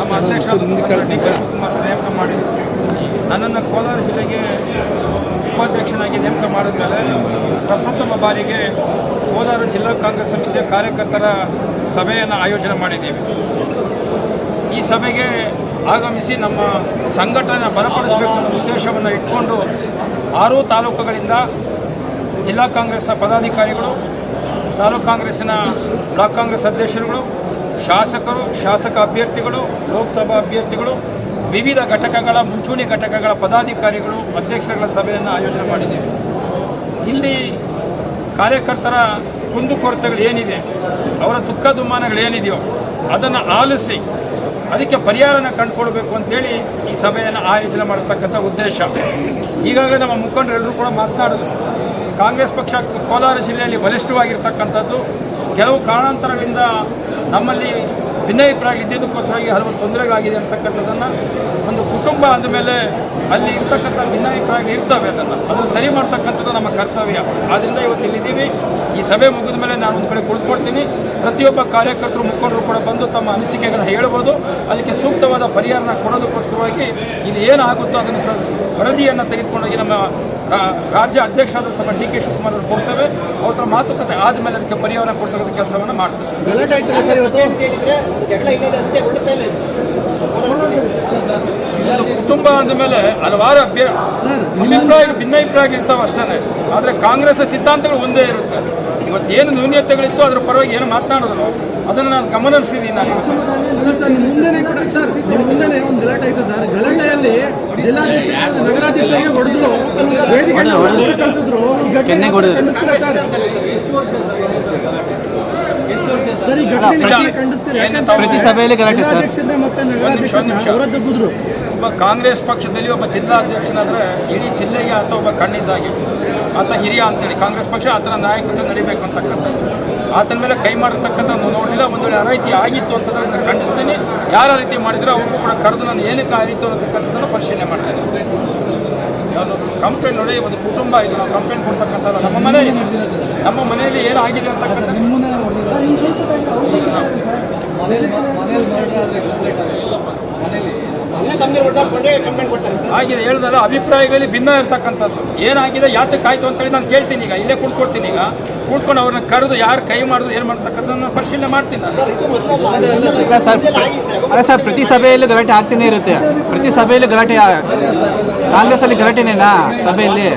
ನಮ್ಮ ಅಧ್ಯಕ್ಷ D K Shivakumar ನೇಮಕ ಮಾಡಿದ್ರು. ನನ್ನನ್ನು ಕೋಲಾರ ಜಿಲ್ಲೆಗೆ ಉಪಾಧ್ಯಕ್ಷನಾಗಿ ನೇಮಕ ಮಾಡಿದ್ಮೇಲೆ ಪ್ರಪ್ರಥಮ ಬಾರಿಗೆ ಕೋಲಾರ ಜಿಲ್ಲಾ ಕಾಂಗ್ರೆಸ್ ಸಮಿತಿಯ ಕಾರ್ಯಕರ್ತರ ಸಭೆಯನ್ನು ಆಯೋಜನೆ ಮಾಡಿದ್ದೀವಿ. ಈ ಸಭೆಗೆ ಆಗಮಿಸಿ ನಮ್ಮ ಸಂಘಟನೆ ಬಲಪಡಿಸಬೇಕು ಅನ್ನೋ ಉದ್ದೇಶವನ್ನು ಇಟ್ಕೊಂಡು ಆರು ತಾಲೂಕುಗಳಿಂದ ಜಿಲ್ಲಾ ಕಾಂಗ್ರೆಸ್ನ ಪದಾಧಿಕಾರಿಗಳು ತಾಲೂಕು ಕಾಂಗ್ರೆಸ್ಸಿನ ಬ್ಲಾಕ್ ಕಾಂಗ್ರೆಸ್ ಅಧ್ಯಕ್ಷರುಗಳು ಶಾಸಕರು ಶಾಸಕ ಅಭ್ಯರ್ಥಿಗಳು ಲೋಕಸಭಾ ಅಭ್ಯರ್ಥಿಗಳು, ವಿವಿಧ ಘಟಕಗಳ ಮುಂಚೂಣಿ ಘಟಕಗಳ ಪದಾಧಿಕಾರಿಗಳು, ಅಧ್ಯಕ್ಷರುಗಳ ಸಭೆಯನ್ನು ಆಯೋಜನೆ ಮಾಡಿದ್ದೇವೆ. ಇಲ್ಲಿ ಕಾರ್ಯಕರ್ತರ ಕುಂದುಕೊರತೆಗಳು ಏನಿದೆ, ಅವರ ದುಃಖ ದುಮ್ಮಾನಗಳು ಏನಿದೆಯೋ ಅದನ್ನು ಆಲಿಸಿ, ಅದಕ್ಕೆ ಪರಿಹಾರನ ಕಂಡುಕೊಳ್ಬೇಕು ಅಂತೇಳಿ ಈ ಸಭೆಯನ್ನು ಆಯೋಜನೆ ಮಾಡತಕ್ಕಂಥ ಉದ್ದೇಶ. ಈಗಾಗಲೇ ನಮ್ಮ ಮುಖಂಡರೆಲ್ಲರೂ ಕೂಡ ಮಾತನಾಡಿದ್ರು ಕಾಂಗ್ರೆಸ್ ಪಕ್ಷ ಕೋಲಾರ ಜಿಲ್ಲೆಯಲ್ಲಿ ಬಲಿಷ್ಠವಾಗಿರ್ತಕ್ಕಂಥದ್ದು, ಕೆಲವು ಕಾರಣಾಂತರಗಳಿಂದ ನಮ್ಮಲ್ಲಿ ಭಿನ್ನಾಭಿಪ್ರಾಯ ಇದ್ದಿದ್ದಕ್ಕೋಸ್ಕರವಾಗಿ ಹಲವು ತೊಂದರೆಗಳಾಗಿದೆ ಅಂತಕ್ಕಂಥದ್ದನ್ನು ಒಂದು ಕುಟುಂಬ ಅಂದಮೇಲೆ ಅಲ್ಲಿ ಇರ್ತಕ್ಕಂಥ ಭಿನ್ನಾಭಿಪ್ರಾಯಗಳು ಇರ್ತವೆ ಅದನ್ನು. ಅದನ್ನು ಸರಿ ಮಾಡ್ತಕ್ಕಂಥದ್ದು ನಮ್ಮ ಕರ್ತವ್ಯ. ಆದ್ದರಿಂದ ಇವತ್ತು ಇಲ್ಲಿದ್ದೀವಿ. ಈ ಸಭೆ ಮುಗಿದ ಮೇಲೆ ನಾನು ಒಂದು ಕಡೆ ಕುಳಿತುಕೊಳ್ತೀನಿ. ಪ್ರತಿಯೊಬ್ಬ ಕಾರ್ಯಕರ್ತರು, ಮುಖಂಡರು ಕೂಡ ಬಂದು ತಮ್ಮ ಅನಿಸಿಕೆಗಳನ್ನ ಹೇಳ್ಬೋದು ಅದಕ್ಕೆ ಸೂಕ್ತವಾದ ಪರಿಹಾರನ ಕೊಡೋದಕ್ಕೋಸ್ಕರವಾಗಿ ಇಲ್ಲಿ ಏನಾಗುತ್ತೋ ಅದನ್ನು ವರದಿಯನ್ನು ತೆಗೆದುಕೊಂಡೋಗಿ ನಮ್ಮ ರಾಜ್ಯ ಅಧ್ಯಕ್ಷರಾದ ಸಹ ಡಿ ಕೆ ಶಿವಕುಮಾರ್ ಅವರು ಕೊಡ್ತೇವೆ. ಅವರ ಮಾತುಕತೆ ಆದಮೇಲೆ ಅದಕ್ಕೆ ಪರಿಹಾರ ಕೊಡ್ತಕ್ಕಂಥ ಕೆಲಸವನ್ನು ಮಾಡ್ತೇವೆ. ಕುಟುಂಬ ಅಂದ ಅಂದಮೇಲೆ ಹಲವಾರು ಅಭ್ಯ ಅಭಿಪ್ರಾಯ ಭಿನ್ನಾಭಿಪ್ರಾಯ ಇರ್ತಾವೆ ಅಷ್ಟೇ ಆದರೆ ಕಾಂಗ್ರೆಸ್ ಸಿದ್ಧಾಂತಗಳು ಒಂದೇ ಇರುತ್ತೆ. ಇವತ್ತು ಏನು ನ್ಯೂನ್ಯತೆಗಳಿತ್ತು ಅದ್ರ ಪರವಾಗಿ ಏನು ಮಾತನಾಡಿದ್ರು ಅದನ್ನು ನಾನು ಗಮನ ಹರಿಸಿದ್ದೀನಿ ನಾನು. ಅಲ್ಲ ಸರ್ ನಿಮ್ಮ ಮುಂದೆನೇ ಕೂಡ ಸರ್ ನಿಮ್ಮ ಮುಂದೆನೇ ಒಂದು ಗಲಾಟೆ ಆಯಿತು ಸರ್. ಗಲಾಟೆಯಲ್ಲಿ ಜಿಲ್ಲಾಧ್ಯಕ್ಷ ನಗರಾಧ್ಯಕ್ಷರಿಗೆ ಹೊಡೆದ್ರು ವೇದಿಕೆ ಕಳಿಸಿದ್ರು. ಸರ್? ಸರ್ ಈ ಘಟನೆ ಪ್ರತಿ- ಖಂಡಿಸ್ತೀರಾ? ಪ್ರತಿ ಸಭೆಯಲ್ಲಿ ಗಲಾಟೆ ಸರ್. ಮತ್ತೆ ನಗರಾಧ್ಯಕ್ಷರನ್ನ ಅವರದ್ದು ಹೊರದಬ್ಬಿದ್ರು ಒಬ್ಬ ಕಾಂಗ್ರೆಸ್ ಪಕ್ಷದಲ್ಲಿ ಒಬ್ಬ ಜಿಲ್ಲಾಧ್ಯಕ್ಷನಾದರೆ ಇಡೀ ಜಿಲ್ಲೆಗೆ ಆತ ಒಬ್ಬ ಕಣ್ಣಿದ್ದಾಗಿ. ಆತ ಹಿರಿಯ ಅಂತೇಳಿ, ಕಾಂಗ್ರೆಸ್ ಪಕ್ಷ ಆತನ ನಾಯಕತ್ವ ನಡಿಬೇಕು ಅಂತಕ್ಕಂಥದ್ದು ಆತನ ಮೇಲೆ ಕೈ ಮಾಡಿರ್ತಕ್ಕಂಥ ನೋಡಿಲ್ಲ ಒಂದು ವೇಳೆ ಆ ರೀತಿ ಆಗಿತ್ತು ಅಂತದನ್ನು ನಾನು ಖಂಡಿಸ್ತೀನಿ. ಯಾರ ರೀತಿ ಮಾಡಿದ್ರೆ ಅವ್ರಿಗೂ ಕೂಡ ಕರೆದು ನಾನು ಏನಕ್ಕೆ ಆಯಿತು ಅನ್ನತಕ್ಕಂಥದ್ದನ್ನು ಪರಿಶೀಲನೆ ಮಾಡ್ತೇನೆ. ನಾನು ಕಂಪ್ಲೇಂಟ್ ನೋಡಿ, ಒಂದು ಕುಟುಂಬ ಇದು, ನಾವು ಕಂಪ್ಲೇಂಟ್ ಕೊಡ್ತಕ್ಕಂಥ ನಮ್ಮ ಮನೆ. ನಮ್ಮ ಮನೆಯಲ್ಲಿ ಏನಾಗಿದೆ ಅಂತಕ್ಕಂಥ ಮನೆಯಲ್ಲಿ ಕೊಡ್ತಾರೆ ಸರ್ ಆಗಿದೆ ಹೇಳಿದಲ್ಲ ಅಭಿಪ್ರಾಯಗಳಲ್ಲಿ ಭಿನ್ನ ಇರ್ತಕ್ಕಂಥದ್ದು. ಏನಾಗಿದೆ ಯಾತಕ್ಕೆ ಅಂತ ಅಂತೇಳಿ ನಾನು ಕೇಳ್ತೀನಿ ಈಗ ಇಲ್ಲೇ ಕೂತ್ಕೊಳ್ತೀನಿ ಈಗ. ಕೂತ್ಕೊಂಡು ಅವ್ರನ್ನ ಕರೆದು ಯಾರು ಕೈ ಮಾಡಿದ್ರು ಏನು ಮಾಡ್ತಕ್ಕಂಥದ್ದನ್ನ ಪರಿಶೀಲನೆ ಮಾಡ್ತೀನಿ ಅಲ್ಲ ಸರ್ ಪ್ರತಿ ಸಭೆಯಲ್ಲಿ ಗಲಾಟೆ ಆಗ್ತಾನೆ ಇರುತ್ತೆ. ಪ್ರತಿ ಸಭೆಯಲ್ಲಿ ಗಲಾಟೆ ಕಾಂಗ್ರೆಸ್ ಅಲ್ಲಿ ಗಲಾಟೆನೇನಾ ಸಭೆಯಲ್ಲಿ?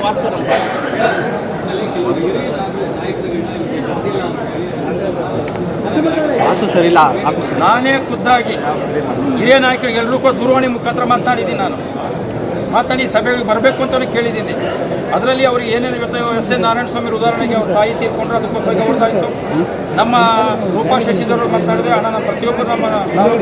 ಸರಿ ಇಲ್ಲ ಆಫೀಸ್ ನಾನೇ ಖುದ್ದಾಗಿ ಹಿರಿಯ ನಾಯಕರಿಗೆ ಎಲ್ಲರೂ ಕೂಡ ದೂರವಾಣಿ ಮುಖಾಂತರ ಮಾತಾಡಿದ್ದೀನಿ ನಾನು. ಮಾತಾಡಿ ಸಭೆಗಳಿಗೆ ಬರಬೇಕು ಅಂತ ಕೇಳಿದ್ದೀನಿ. ಅದರಲ್ಲಿ ಅವ್ರಿಗೆ ಏನೇನು ಇವತ್ತು ಎಸ್ ಎನ್ ನಾರಾಯಣ ಸ್ವಾಮಿ ಉದಾಹರಣೆಗೆ ಅವ್ರ ತಾಯಿ ತೀರ್ಕೊಂಡ್ರೆ ಅದಕ್ಕೋಸ್ಕರ ಇತ್ತು ನಮ್ಮ ರೂಪಾ ಶಶಿಧರ್ ಮಾತಾಡಿದೆ ಅಣ್ಣ ನಾನು ಪ್ರತಿಯೊಬ್ಬರು ನಮ್ಮ ನಾವು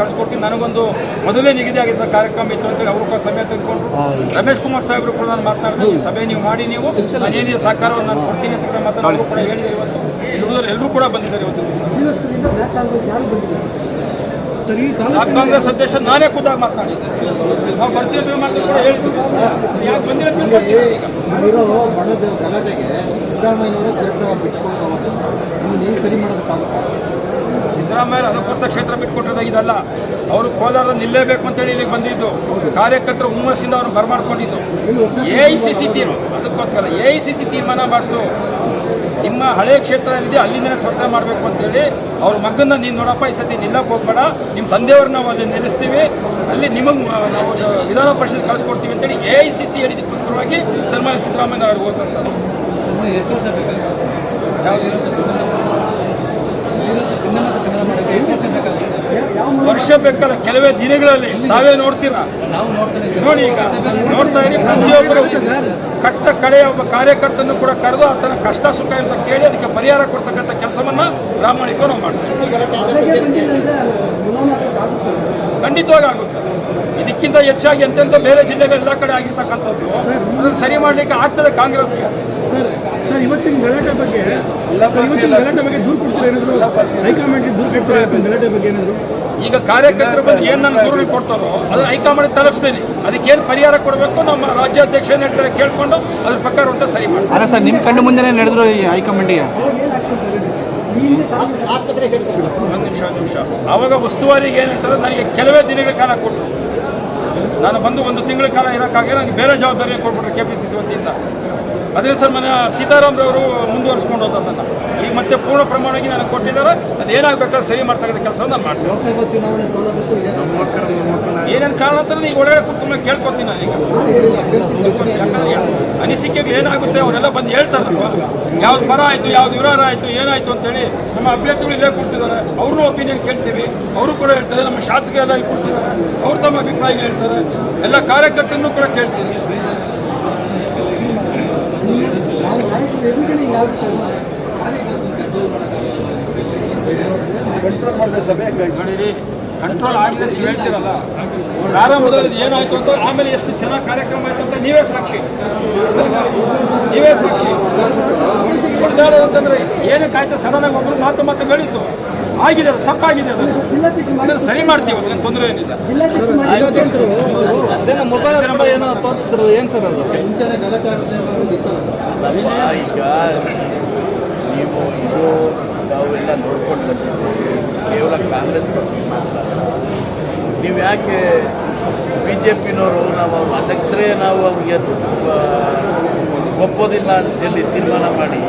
ಕಳಿಸ್ಕೊಡ್ತೀನಿ. ನನಗೊಂದು ಮೊದಲೇ ನಿಗದಿ ಆಗಿದ್ದ ಕಾರ್ಯಕ್ರಮ ಇತ್ತು ಅಂತೇಳಿ ಅವರು ಕೂಡ ಸಮಯ ತೆಗೆದುಕೊಂಡ್ರು. ರಮೇಶ್ ಕುಮಾರ್ ಸಾಹೇಬರು ಕೂಡ ನಾನು ಮಾತನಾಡಿದೆ ಸಭೆ ನೀವು ಮಾಡಿ ನೀವು ನಾನೇನಿದೆ ಸಹಕಾರವನ್ನು ನಾನು ಕೊಡ್ತೀನಿ ಅಂತ ಕೂಡ ಕೂಡ ಹೇಳಿದೆ ಇವತ್ತು. ಇಲ್ಲಿ ಎಲ್ಲರೂ ಕೂಡ ಬಂದಿದ್ದಾರೆ ಇವತ್ತು ಬ್ಲಾಕ್ ಕಾಂಗ್ರೆಸ್ ಅಧ್ಯಕ್ಷ ನಾನೇ ಕೂತಾಗ ಮಾತನಾಡಿದ್ದೆ ನಾವು ಬರ್ತೀವಿ ಮಾತು ಕೂಡ ಹೇಳಿದ್ವಿ ಯಾಕೆ ಬಂದಿಲ್ಲ ತಿಳ್ಕೊಳ್ತೀವಿ ಈಗ? ಇರೋ ಬಣದ ಗಲಾಟೆಗೆ ಸಿದ್ದರಾಮಯ್ಯನವರು ಕ್ಷೇತ್ರ ಬಿಟ್ಕೊಂಡು ಇದಲ್ಲ ನೀವು ನೀವು ಸರಿ ಮಾಡೋದಕ್ಕಾಗುತ್ತೆ ಸಿದ್ದರಾಮಯ್ಯ ಅದಕ್ಕೋಸ್ಕರ ಕ್ಷೇತ್ರ ಬಿಟ್ಕೊಟ್ಟಿರೋದಾಗಿದ್ದಲ್ಲ ಅವರು ಕೋಲಾರ ನಿಲ್ಲೇಬೇಕು ಅಂತೇಳಿ ಇಲ್ಲಿಗೆ ಬಂದಿದ್ದು. ಕಾರ್ಯಕರ್ತರು ಹುಮ್ಮಸ್ಸಿಂದ ಅವರು ಬರಮಾಡ್ಕೊಂಡಿದ್ದು. ಎ ಐ ಸಿ ಸಿ ತೀರ್ಮಾನ. ಅದಕ್ಕೋಸ್ಕರ ಎ ಐ ಸಿ ಸಿ ತೀರ್ಮಾನ ಮಾಡ್ತು. ನಿಮ್ಮ ಹಳೆ ಕ್ಷೇತ್ರ ಏನಿದೆ ಅಲ್ಲಿಂದನೇ ಸ್ಪರ್ಧೆ ಮಾಡಬೇಕು ಅಂತೇಳಿ ಅವ್ರ ಮಗನ ನೀನು ನೋಡಪ್ಪ, ಈ ಸತಿ ನಿಲ್ಲಕ್ಕೆ ಹೋಗ್ಬೇಡ. ನಿಮ್ಮ ತಂದೆಯವ್ರನ್ನ ನಾವು ಅಲ್ಲಿ ನಿಲ್ಲಿಸ್ತೀವಿ ಅಲ್ಲಿ ನಿಮಗೆ ನಾವು ವಿಧಾನ ಪರಿಷತ್ ಕಳಿಸ್ಕೊಡ್ತೀವಿ ಅಂತೇಳಿ ಎ ಐ ಸಿ ಸಿ ಹೇಳಿದಕ್ಕೋಸ್ಕರವಾಗಿ ಸನ್ಮಾನ್ಯ ಸಿದ್ದರಾಮಯ್ಯ ಅವ್ರಿಗೆ ಹೋದಂಥದ್ದು. ವರ್ಷ ಬೇಕಲ್ಲ, ಕೆಲವೇ ದಿನಗಳಲ್ಲಿ. ನಾವೇ ನೋಡ್ತೀರಾ? ನೋಡಿ ಈಗ, ನೋಡ್ತಾ ಇರಿ, ಪ್ರತಿಯೊಬ್ಬರು ಕಟ್ಟ ಕಡೆಯ ಒಬ್ಬ ಕಾರ್ಯಕರ್ತನೂ ಕೂಡ ಕರೆದು ಆತನ ಕಷ್ಟ ಸುಖ ಅಂತ ಕೇಳಿ ಅದಕ್ಕೆ ಪರಿಹಾರ ಕೊಡ್ತಕ್ಕಂಥ ಕೆಲಸವನ್ನ ಪ್ರಾಮಾಣಿಕ ನಾವು ಮಾಡ್ತೀವಿ. ಖಂಡಿತವಾಗಿ ಆಗುತ್ತೆ. ಇದಕ್ಕಿಂತ ಹೆಚ್ಚಾಗಿ ಎಂತೆಂಥ ಬೇರೆ ಜಿಲ್ಲೆಗಳ ಎಲ್ಲ ಕಡೆ ಆಗಿರ್ತಕ್ಕಂಥದ್ದು. ಅದನ್ನು ಸರಿ ಮಾಡಲಿಕ್ಕೆ ಆಗ್ತದೆ ಕಾಂಗ್ರೆಸ್ಗೆ. ಸರ್ ಇವತ್ತಿನ ಗಲಾಟೆ ಬಗ್ಗೆ ಇವತ್ತಿನ ಗಲಾಟೆ ಬಗ್ಗೆ ದೂರು ಕೊಡ್ತಾರೆ ಏನಾದ್ರು? ಹೈಕಮಾಂಡ್ ದೂರು ಕೊಡ್ತಾರೆ ಗಲಾಟೆ ಬಗ್ಗೆ ಏನಾದ್ರು? ಈಗ ಕಾರ್ಯಕರ್ತರ ಬಂದು ಏನು ನನ್ನ ದೂರು ಕೊಡ್ತಾರೋ ಅದನ್ನ ಹೈಕಮಾಂಡ್ ತಲುಪಿಸ್ತೀನಿ. ಅದಕ್ಕೆ ಏನು ಪರಿಹಾರ ಕೊಡಬೇಕು? ನಮ್ಮ ರಾಜ್ಯಾಧ್ಯಕ್ಷ ಏನು ಹೇಳ್ತಾರೆ ಕೇಳ್ಕೊಂಡು ಅದ್ರ ಪ್ರಕಾರ ಅಂತ ಸರಿ ಮಾಡ್ತಾರೆ ಅಲ್ಲ ಸರ್ ನಿಮ್ಮ ಕಣ್ಣು ಮುಂದೆನೇ ನಡೆದ್ರು ಈ ಹೈಕಮಾಂಡಿಗೆ ಒಂದು ನಿಮಿಷ ಒಂದು ನಿಮಿಷ. ಆವಾಗ ಉಸ್ತುವಾರಿಗೆ ಏನಂತಾರೆ ನನಗೆ ಕೆಲವೇ ದಿನಗಳ ಕಾಲ ಕೊಟ್ಟರು ನಾನು ಬಂದು ಒಂದು ತಿಂಗಳ ಕಾಲ ಇರೋಕ್ಕಾಗಿ ನನಗೆ ಬೇರೆ ಜವಾಬ್ದಾರಿ ಕೊಟ್ಬಿಟ್ರು ಕೆ ಪಿ ಸಿ ಸಿ ವತಿಯಿಂದ. ಅದೇ ಸರ್ ಮನೆ ಸೀತಾರಾಮ್ರವರು ಮುಂದುವರಿಸ್ಕೊಂಡು ಹೋದಂತ ಈಗ ಮತ್ತೆ ಪೂರ್ಣ ಪ್ರಮಾಣವಾಗಿ ನನಗೆ ಕೊಟ್ಟಿದ್ದಾರೆ. ಅದು ಏನಾಗಬೇಕಾದ್ರೆ ಸರಿ ಮಾಡ್ತಕ್ಕಂಥ ಕೆಲಸ ನಾನು ಮಾಡ್ತೀನಿ. ಏನೇನು ಕಾರಣ ಅಂತ ಈಗ ಒಳಗಡೆ ಕುಟುಂಬ ಕೇಳ್ಕೊತೀನಿ ನಾನು ಈಗ. ಅನಿಸಿಕೆಗೆ ಏನಾಗುತ್ತೆ ಅವರೆಲ್ಲ ಬಂದು ಹೇಳ್ತಾರೆ ಯಾವ್ದು ಪರ ಆಯಿತು ಯಾವ್ದು ವಿರೋಧ ಆಯಿತು ಏನಾಯಿತು ಅಂತೇಳಿ ನಮ್ಮ ಅಭ್ಯರ್ಥಿಗಳು ಇಲ್ಲೇ ಕೊಡ್ತಿದ್ದಾರೆ ಅವ್ರನ್ನೂ ಒಪಿನಿಯನ್ ಕೇಳ್ತೀವಿ. ಅವರು ಕೂಡ ಹೇಳ್ತಾರೆ ನಮ್ಮ ಶಾಸಕರೆಲ್ಲ ಇಲ್ಲಿ ಕೊಡ್ತಿದ್ದಾರೆ ಅವ್ರು ತಮ್ಮ ಅಭಿಪ್ರಾಯ ಹೇಳ್ತಾರೆ. ಎಲ್ಲ ಕಾರ್ಯಕರ್ತರನ್ನು ಕೂಡ ಕೇಳ್ತೀನಿ. ನೋಡಿರಿ ಕಂಟ್ರೋಲ್ ಆಗಿದೆ ಅಂತ ಹೇಳ್ತೀರಲ್ಲ ಪ್ರಾರಂಭದಲ್ಲಿ ಏನಾಯ್ತು ಅಂತ ಆಮೇಲೆ ಎಷ್ಟು ಚೆನ್ನಾಗಿ ಕಾರ್ಯಕ್ರಮ ಆಯ್ತು ಅಂತ ನೀವೇ ಸಾಕ್ಷಿ. ನೀವೇ ಸಾಕ್ಷಿ. ಅಂತಂದ್ರೆ ಏನಕ್ಕಾಯ್ತು? ಸಡನ್ ಆಗಿ ಒಬ್ಬರು ಮಾತು ಮಾತು ಹೇಳಿದ್ದು. ಆಗಿದೆ ಅದು ತಪ್ಪಾಗಿದೆ ಅದು. ಅದನ್ನ ಸರಿ ಮಾಡ್ತೀವಿ ಅದನ್ನ ತೊಂದರೆ ಏನಿಲ್ಲ. ಅದೇನೋ ಮೊಬೈಲ್ ಏನೋ ತೋರಿಸಿದ್ರು ಏನು ಸರ್ ಅದು? ಈಗ ನೀವು ಇದು ತಾವೆಲ್ಲ ನೋಡ್ಕೊಂಡು ಬಂದಿದ್ದೀವಿ ಕೇವಲ ಕಾಂಗ್ರೆಸ್ ಪಕ್ಷ ಮಾತ್ರ ನೀವು ಯಾಕೆ ಬಿ ಜೆ ಪಿನವರು ನಾವು ಅವ್ರ ಅಧ್ಯಕ್ಷರೇ ನಾವು ಅವ್ರಿಗೆ ಒಪ್ಪೋದಿಲ್ಲ ಒಪ್ಪೋದಿಲ್ಲ ಅಂತೇಳಿ ತೀರ್ಮಾನ ಮಾಡಿ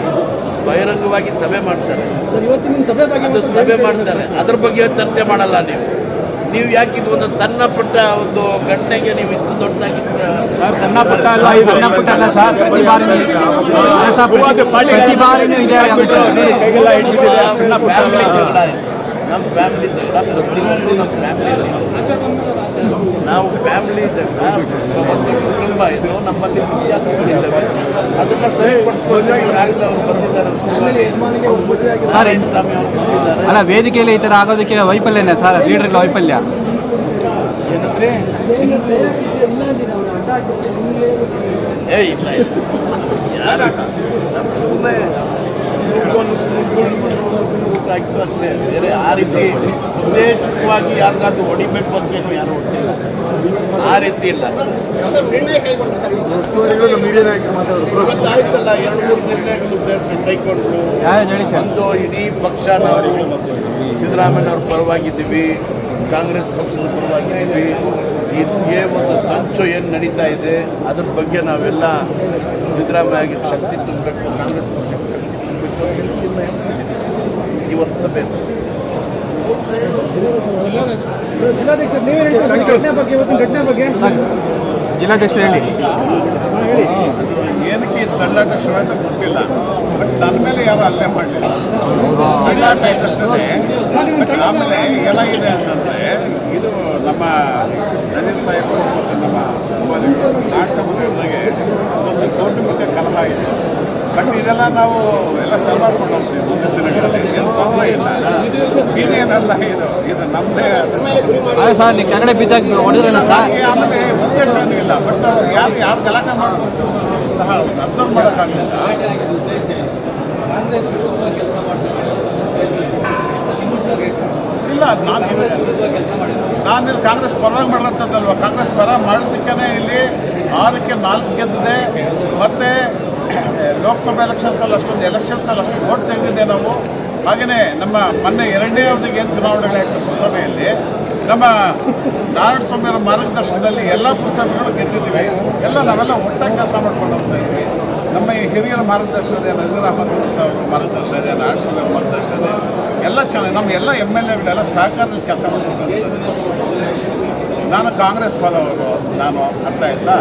ಬಹಿರಂಗವಾಗಿ ಸಭೆ ಮಾಡ್ತಾರೆ. ಸರ್ ಇವತ್ತು ನಿಮ್ಮ ಸಭೆ ಬಗ್ಗೆ ಅದು ಸಭೆ ಮಾಡ್ತಾರೆ. ಅದ್ರ ಬಗ್ಗೆ ಚರ್ಚೆ ಮಾಡಲ್ಲ ನೀವು. ನೀವು ಯಾಕೆ ಇದು ಒಂದು ಸಣ್ಣ ಪುಟ್ಟ ಒಂದು ಗಂಟೆಗೆ ನೀವು ಇಷ್ಟು ದೊಡ್ಡದಾಗಿ ಸಣ್ಣ ಪುಟ್ಟ. ಫ್ಯಾಮಿಲಿ ಜಗಳ. ನಮ್ಮ ಫ್ಯಾಮಿಲಿ ಜಗಳ ಪ್ರತಿಯೊಂದು ನಮ್ಮ ಫ್ಯಾಮಿಲಿಯಲ್ಲಿ ನಾವು ಫ್ಯಾಮಿಲಿ ಜಗಳ ಒಂದು ಕುಟುಂಬ ಇದು ನಮ್ಮಲ್ಲಿ ವ್ಯತ್ಯಾಸಗಳಿದ್ದಾವೆ ಅದನ್ನ ಸರಿಪಡಿಸ್ಕೊಂಡು ಈಗಾಗಲೇ ಅವರು ಬಂದಿದ್ದಾರೆ. ಸರ್ ಸ್ವಾಮಿ ಅವರು ಬಂದಿದ್ದಾರೆ. ಅಲ್ಲ ವೇದಿಕೆಯಲ್ಲಿ ಈ ಥರ ಆಗೋದಕ್ಕೆ ವೈಫಲ್ಯನೇ ಸರ್? ಲೀಡರ್ಗಳ ವೈಫಲ್ಯ? ಏನಂದ್ರೆ? ಏ ಇಲ್ಲ ಇಲ್ಲ. ಯಾರ? ಸುಮ್ಮನೆ ಆಯ್ತು ಅಷ್ಟೇ ಬೇರೆ ಆ ರೀತಿ ಯಥೇಚ್ಛವಾಗಿ ಯಾರಿಗಾದ್ರೂ ಹೊಡಿಬೇಕು ಅಂತೇನು ಯಾರು ಹೊಡ್ತಿಲ್ಲ ಆ ರೀತಿ ಇಲ್ಲ ಆಯ್ತಲ್ಲ ಎರಡು ಮೂರು ನಿರ್ಣಯಗಳು ಸರ್ ಒಂದು ಇಡೀ ಪಕ್ಷ ನಾವು ಸಿದ್ದರಾಮಯ್ಯವ್ರ ಪರವಾಗಿದ್ದೀವಿ ಕಾಂಗ್ರೆಸ್ ಪಕ್ಷದ ಪರವಾಗಿದ್ದೀವಿ ಇದೇ ಒಂದು ಸಂಚು ಏನು ನಡೀತಾ ಇದೆ ಅದ್ರ ಬಗ್ಗೆ ನಾವೆಲ್ಲ ಸಿದ್ದರಾಮಯ್ಯ ಶಕ್ತಿ ತುಂಬಬೇಕು. ಕಾಂಗ್ರೆಸ್ ಪಕ್ಷಕ್ಕೆ ಶಕ್ತಿ ತುಂಬಬೇಕು ಅಂತ ಹೇಳಿ ನಿರ್ಣಯ ಮಾಡಿದ್ದೀವಿ. ಈ ಒಂದು ಸಭೆ ಜಿಲ್ಲಾಧ್ಯಕ್ಷರು ನೀವೇ ಹೇಳ್ತೀರಾ ಸರ್ ಘಟನೆ ಬಗ್ಗೆ ಇವತ್ತಿನ ಘಟನೆ ಬಗ್ಗೆ ಜಿಲ್ಲಾಧ್ಯಕ್ಷ ಹೇಳಿ. ಏನಕ್ಕೆ ಶುರು ಅಂತ ಗೊತ್ತಿಲ್ಲ. ಬಟ್ ನನ್ನ ಮೇಲೆ ಯಾರು ಅಲ್ಲೇ ಮಾಡಲಿಲ್ಲ. ತಳ್ಳಾಟ ಇದ್ದಷ್ಟೇ ಆಮೇಲೆ ಏನಾಗಿದೆ ಅಂತಂದ್ರೆ ಇದು ನಮ್ಮ ನಜೀರ್ ಸಾಹೇಬರು ಮತ್ತು ನಮ್ಮ ನಾಡ್ ಸಮುದಾಯದೊಳಗೆ ಒಂದು ಕೌಟುಂಬಿಕ ಕಲಹ ಇದೆ ಬಟ್ ಇದೆಲ್ಲ ನಾವು ಎಲ್ಲ ಸರ್ ಮಾಡ್ಕೊಂಡು ಹೋಗ್ತೀವಿ ಮುಂದಿನ ದಿನಗಳಲ್ಲಿ. ಏನು ತೊಂದರೆ ಇಲ್ಲ. ಇದೇನಲ್ಲ ಇದು? ಇದು ನಮ್ಮದೇ ಕೆಳಗಡೆ ಬಿದ್ದಾಗ ಹೊಡೆದ್ರಲ್ಲ ಆಮೇಲೆ ಉದ್ದೇಶ ಇಲ್ಲ ಬಟ್ ಯಾರು ಯಾರು ಗಲಾಟೆ ಮಾಡ್ಕೊಂಡು ಸಹ ಅಬ್ಸರ್ವ್ ಮಾಡೋಕ್ಕಾಗಲಿಲ್ಲ. ಇಲ್ಲ ಅದು ನಾನು ನಾನು ಇಲ್ಲಿ ಕಾಂಗ್ರೆಸ್ ಪರವಾಗಿ ಮಾಡಿರೋಂಥದ್ದಲ್ವ ಕಾಂಗ್ರೆಸ್ ಪರ ಮಾಡಿದ್ದಕ್ಕೇ ಇಲ್ಲಿ ಆರಕ್ಕೆ ನಾಲ್ಕು ಗೆದ್ದಿದೆ. ಮತ್ತು ಲೋಕಸಭಾ ಎಲೆಕ್ಷನ್ಸಲ್ಲಿ ಅಷ್ಟೊಂದು ಎಲೆಕ್ಷನ್ಸಲ್ಲಿ ಅಷ್ಟು ಓಟ್ ತೆಗೆದಿದ್ದೆ ನಾವು. ಹಾಗೆಯೇ ನಮ್ಮ ಮೊನ್ನೆ ಎರಡನೇ ಅವಧಿಗೆ ಏನು ಚುನಾವಣೆಗಳಾಯಿತು ಪುರಸಭೆಯಲ್ಲಿ. ನಮ್ಮ ನಾರಾಯಣ ಸ್ವಾಮಿಯವರ ಮಾರ್ಗದರ್ಶನದಲ್ಲಿ ಎಲ್ಲ ಪುರಸಭೆಗಳು ಗೆದ್ದಿದ್ದೀವಿ. ಎಲ್ಲ ನಾವೆಲ್ಲ ಒಟ್ಟಾಗಿ ಕೆಲಸ ಮಾಡ್ಕೊಂಡು ಹೋಗ್ತಾ ಇದ್ವಿ. ನಮ್ಮ ಈ ಹಿರಿಯರ ಮಾರ್ಗದರ್ಶನ ಇದೆ ನಜೀರ್ ಅಹಮದ್ ಅವ್ರ ಮಾರ್ಗದರ್ಶನ ಇದೆ, ನಾರಾಯಣ ಸ್ವಾಮಿ ಅವ್ರ ಮಾರ್ಗದರ್ಶನ ಎಲ್ಲ ಚೆನ್ನಾಗಿ ನಮ್ಮ ಎಲ್ಲ ಎಂ ಎಲ್ ಎಗಳೆಲ್ಲ ಸಹಕಾರದಲ್ಲಿ ಕೆಲಸ ಮಾಡ್ಕೊಂಡು. ನಾನು ಕಾಂಗ್ರೆಸ್ ಫಾಲೋವರು ನಾನು ಅರ್ಥ ಆಯ್ತಾ?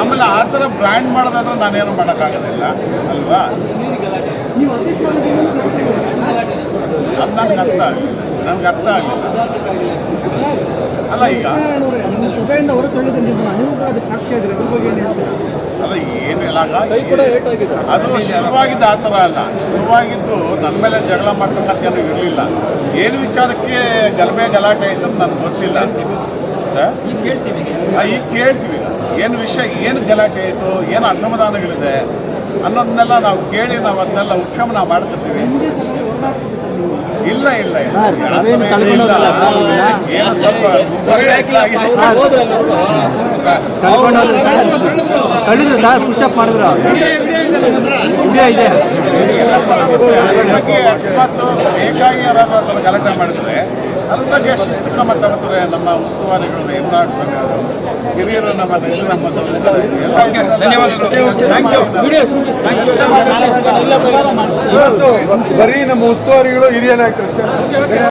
ಆಮೇಲೆ ಆ ಥರ ಬ್ರ್ಯಾಂಡ್ ಮಾಡೋದಾದ್ರೆ ನಾನೇನು ಮಾಡೋಕ್ಕಾಗೋದಿಲ್ಲ ಅಲ್ವಾ? ಅದು ನನಗೆ ಅರ್ಥ ಆಗಿಲ್ಲ ನನಗೆ ಅರ್ಥ ಆಗಿಲ್ಲ ಅಲ್ಲ ಈಗ ಸಭೆಯಿಂದ ನೀವು ಅದಕ್ಕೆ ಸಾಕ್ಷಿ ಅದ್ರ ಬಗ್ಗೆ ಏನು ಹೇಳ್ತೀರಾ ಅಲ್ಲ ಏನು ಇಲ್ಲ ಅದು ಶುರುವಾಗಿದ್ದು ಆ ಥರ ಅಲ್ಲ. ಶುರುವಾಗಿದ್ದು ನನ್ನ ಮೇಲೆ ಜಗಳ ಮಾಡ್ಬೇಕಂತ ಏನೂ ಇರಲಿಲ್ಲ. ಏನು ವಿಚಾರಕ್ಕೆ ಗಲಭೆ ಗಲಾಟೆ ಆಯ್ತು ಅಂತ ನನಗೆ ಗೊತ್ತಿಲ್ಲ. ಸರ್ ಈಗ ಕೇಳ್ತೀವಿ ಏನು ವಿಷಯ ಏನು ಗಲಾಟೆ ಆಯಿತು ಏನು ಅಸಮಾಧಾನಗಳಿದೆ ಅನ್ನೋದನ್ನೆಲ್ಲ ನಾವು ಕೇಳಿ ನಾವು ಅದನ್ನೆಲ್ಲ ಉಕ್ಷಮನ ಮಾಡ್ತಿರ್ತೀವಿ ಇಲ್ಲ ಇಲ್ಲ? ಏನೋ ಸ್ವಲ್ಪ ಸರ್ ಪುಷಪ್ ಮಾಡಿದ್ರು ಅದ್ರ ಬಗ್ಗೆ ಅಕಸ್ಮಾತ್ ಬೇಕಾಗಿ ಯಾರಾದ್ರೂ ಅದನ್ನ ಗಲಾಟೆ ಮಾಡಿದ್ರೆ ಅದ್ರ ಬಗ್ಗೆ ಶಿಸ್ತು ಕ್ರಮ ತಗೋತಾರೆ ನಮ್ಮ ಉಸ್ತುವಾರಿಗಳು ಸ್ವಾಮಿ ಅವರು. ಹಿರಿಯರು ನಮ್ಮ. ಇವತ್ತು ಬರೀ ನಮ್ಮ ಉಸ್ತುವಾರಿಗಳು ಹಿರಿಯ ನಾಯಕರು ಅಷ್ಟೇ.